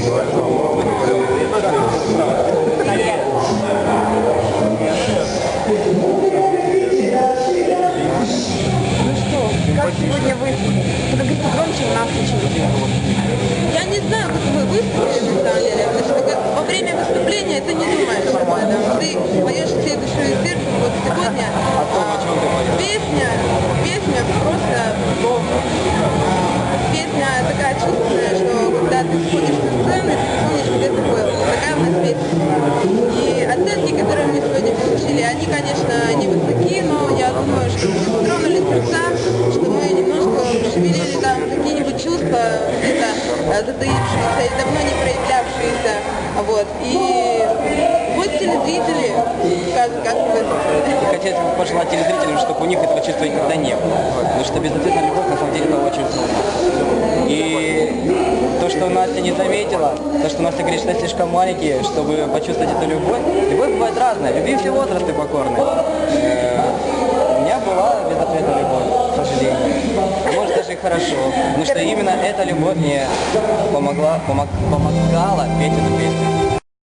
Ну как сегодня вы? Говорите громче у нас почему-то. Я не знаю, как вы выступили на самом деле, потому что во время выступления ты не думаешь об этом. Ты поешь и сердцем. Вот сегодня а, песня, песня просто бомба. А, Песня такая чувственная, что когда ты сходишь на сцену, ты помнишь, где ты был. Такая у нас песня. И оценки, которые мы сегодня получили, они, конечно, невысоки, но я думаю, что мы тронули сердца, что мы немножко пошевелили там какие-нибудь чувства где-то э, затаившиеся и давно не проявлявшиеся. Вот. И пусть телезрители скажут, как вы Хотелось бы пожелать телезрителям, чтобы у них этого чувства никогда не было. Потому что безответная любовь на самом Настя не заметила, то, что Настя говорит, что слишком маленькие, чтобы почувствовать эту любовь. Любовь бывает разная, люби все возрасты покорны. Э, У меня была безответная любовь, к сожалению. А Может даже и хорошо, потому что именно эта любовь мне помогла, помог- помогала петь эту песню.